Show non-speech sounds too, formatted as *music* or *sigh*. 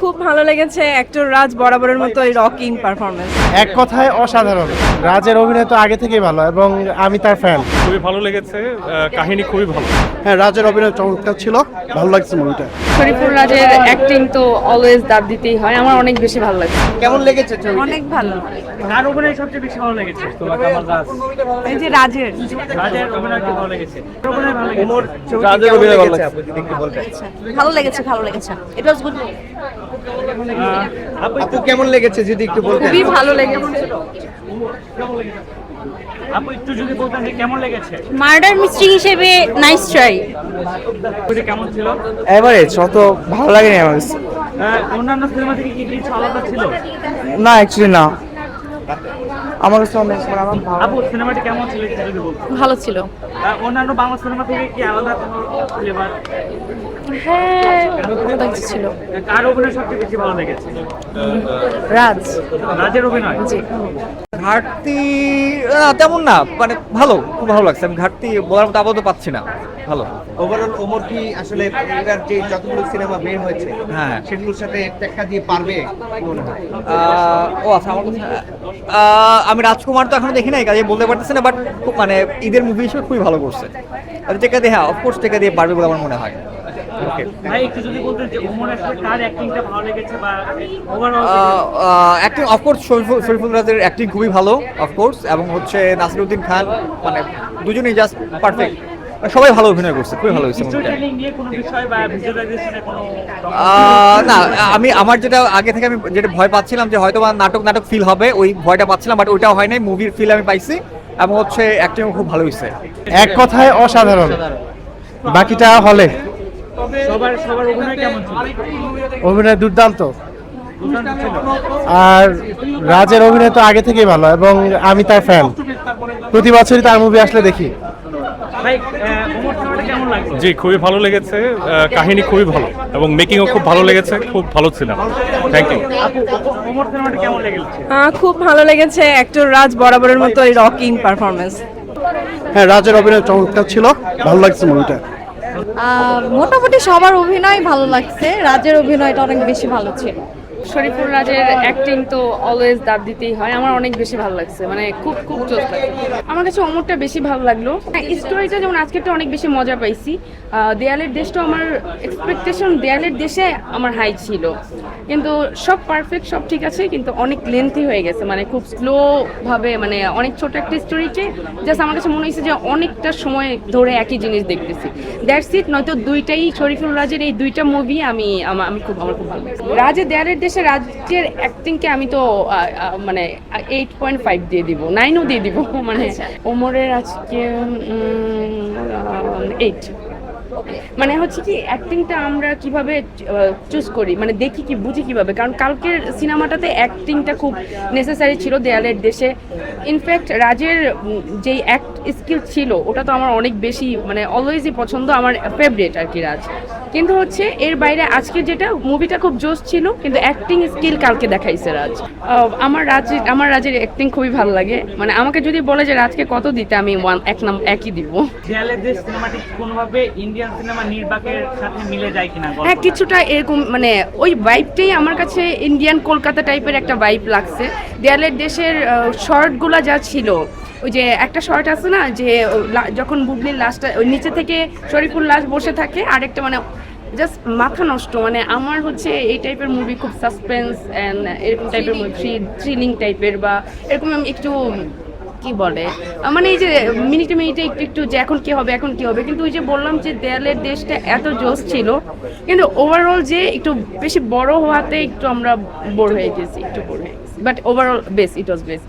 খুব ভালো লেগেছে অ্যাক্টর রাজ বরাবরের মতো এই রকিং পারফরমেন্স এক কথায় অসাধারণ। রাজের অভিনয় তো আগে থেকেই ভালো এবং আমি তার ফ্যান খুবই ভালো লেগেছে কাহিনী খুবই ভালো। হ্যাঁ রাজের অভিনয় চমৎকার ছিল। ভালো লাগছে মুভিটা শরীফুল রাজের অ্যাক্টিং তো অলওয়েজ দাঁত দিতেই হয়। আমার অনেক বেশি ভালো লাগে কেমন লেগেছে অনেক ভালো। কার অভিনয় সবচেয়ে বেশি ভালো লেগেছে তোমার কামাল রাজ। এই যে রাজের। রাজের অভিনয় কি ভালো লেগেছে। অভিনয় ভালো লেগেছে। রাজের অভিনয় ভালো লাগছে? ভালো লেগেছে ভালো লেগেছে। ইট ওয়াজ গুড আপু কেমন লেগেছে যদি একটু বলতেন? খুবই ভালো লেগেছে। আপু একটু যদি বলতেন যে কেমন লেগেছে? মার্ডার মিস্ট্রি হিসেবে নাইস ট্রাই। ওইটা কেমন ছিল? এভারেজ অত ভালো লাগেনি আমার। অন্যান্য সিনেমা থেকে কি কিছু আলাদা ছিল? না অ্যাকচুয়ালি না। আমার কাছে অনেক মানে আমার ভালো আপু সিনেমাটি কেমন ছিল যদি ভালো ছিল। অন্যান্য বাংলা সিনেমা থেকে কি আলাদা কোনো ফ্লেভার হ্যাঁ ভালো লাগছিল কার অভিনয় সবচেয়ে বেশি ভালো লেগেছে? রাজ। রাজের অভিনয়? জি। ঘাটতি তেমন না মানে ভালো খুব ভালো লাগছে। আমি ঘাটতি বলার মতো আপাতত পাচ্ছি না। ভালো। ওভারঅল ওমর কি আসলে এবার যে যতগুলো সিনেমা বের হয়েছে হ্যাঁ। সেগুলোর সাথে টেক্কা দিয়ে পারবে ও আচ্ছা আমার আমি রাজকুমার তো এখনও দেখি নাই কাজে বলতে পারতেছি না বাট খুব মানে ঈদের মুভি হিসেবে খুবই ভালো করছে। আর টেকা দিয়ে হ্যাঁ অফকোর্স টেকা দিয়ে পারবে বলে আমার মনে হয়। ওকে ভাই একটু যদি বলতেন যে ওমর আসলে কার অ্যাক্টিংটা ভালো লেগেছে বা ওভারঅল অ্যাক্টিং শরীফুল শরীফুল রাজের অ্যাক্টিং খুবই ভালো অফকোর্স এবং হচ্ছে নাসিরুদ্দিন খান মানে দুজনেই জাস্ট পারফেক্ট সবাই ভালো অভিনয় করছে খুবই ভালো হয়েছে স্টোরি movie টা। টেলিং নিয়ে কোনো বিষয় বা ভিজুয়ালাইজেশনে কোনো আহ, না আমি আমার যেটা আগে থেকে আমি যেটা ভয় পাচ্ছিলাম যে হয়তো বা নাটক নাটক ফিল হবে ওই ভয়টা পাচ্ছিলাম বাট ওইটাও হয় নাই মুভির ফিল আমি পাইছি এবং হচ্ছে অ্যাক্টিং খুব ভালো হয়েছে। এক কথায় অসাধারণ। বাকিটা হলে। সবার সবার অভিনয় দুর্দান্ত। আর রাজের অভিনয় তো আগে থেকেই ভালো এবং আমি তার ফ্যান প্রতি বছরই তার মুভি আসলে দেখি। জি খুবই ভালো লেগেছে। কাহিনী খুবই ভালো এবং মেকিংও খুব ভালো লেগেছে খুব ভালো সিনেমা থ্যাংক ইউ আপু ওমর সিনেমাটা কেমন খুব ভালো লেগেছে অ্যাক্টর রাজ বরাবরের মতো এই রকিং পারফরমেন্স হ্যাঁ রাজের অভিনয় চমৎকার ছিল ভালো লাগছে মুভিটা মোটামুটি সবার অভিনয় ভালো লাগছে রাজের অভিনয়টা অনেক বেশি ভালো ছিল। শরীফুল রাজের অ্যাক্টিং তো অলওয়েজ দাঁত দিতেই হয়। আমার অনেক বেশি ভালো লাগছে মানে খুব খুব লাগছে আমার কাছে অমরটা বেশি ভালো লাগল। স্টোরিটা যেমন আজকেরটা অনেক বেশি মজা পাইছি। দেয়ালের দেশটা আমার এক্সপেকটেশন দেয়ালের দেশে আমার হাই ছিল। কিন্তু সব পারফেক্ট সব ঠিক আছে, কিন্তু অনেক লেন্থি হয়ে গেছে। মানে খুব স্লো ভাবে মানে অনেক ছোট একটা স্টোরিকে জাস্ট আমার কাছে মনে হয়েছে যে অনেকটা সময় ধরে একই জিনিস দেখতেছি। দ্যাটস ইট নয়তো দুইটাই শরীফুল রাজের এই দুইটা মুভি আমি আমা- খুব, আমার খুব ভালো লাগছে। রাজের দেয়ালের দেশে রাজের অ্যাক্টিংকে আমি তো মানে এইট পয়েন্ট ফাইভ দিয়ে দিব নাইনও দিয়ে দিব *laughs* মানে ওমরের আজকে এইট মানে হচ্ছে কি অ্যাক্টিংটা আমরা কীভাবে চুজ করি মানে দেখি কি বুঝি কীভাবে কারণ কালকের সিনেমাটাতে অ্যাক্টিংটা খুব নেসেসারি ছিল দেয়ালের দেশে। ইনফ্যাক্ট রাজের যেই অ্যাক্ট স্কিল ছিল ওটা তো আমার অনেক বেশি মানে অলওয়েজই পছন্দ আমার ফেভারিট আর কি রাজ। কিন্তু হচ্ছে এর বাইরে আজকে যেটা মুভিটা খুব জোশ ছিল কিন্তু অ্যাক্টিং স্কিল কালকে দেখাইছে রাজ। আমার রাজ আমার রাজের অ্যাক্টিং খুবই ভালো লাগে। মানে আমাকে যদি বলে যে রাজকে কত দিতে আমি ওয়ান এক নাম একই দিব? সিনেমাটি কোনোভাবে ইন্ডিয়ান সিনেমা নির্বাকের সাথে মিলে যায় কিনা হ্যাঁ কিছুটা এরকম মানে ওই ভাইবটাই আমার কাছে ইন্ডিয়ান কলকাতা টাইপের একটা ভাইব লাগছে। দেয়ালের দেশের শর্টগুলো যা ছিল ওই যে একটা শর্ট আছে না যে যখন বুবলির লাশটা ওই নিচে থেকে শরীফুল লাশ বসে থাকে আরেকটা মানে জাস্ট মাথা নষ্ট মানে আমার হচ্ছে এই টাইপের মুভি খুব সাসপেন্স অ্যান্ড এরকম টাইপের মুভি থ্রিলিং টাইপের বা এরকম একটু কি বলে মানে এই যে মিনিটে মিনিটে একটু একটু যে এখন কি হবে এখন কি হবে কিন্তু ওই যে বললাম যে দেয়ালের দেশটা এত জোস ছিল কিন্তু ওভারঅল যে একটু বেশি বড় হওয়াতে একটু আমরা বোর হয়ে গেছি একটু বোর হয়ে গেছি but overall best it was best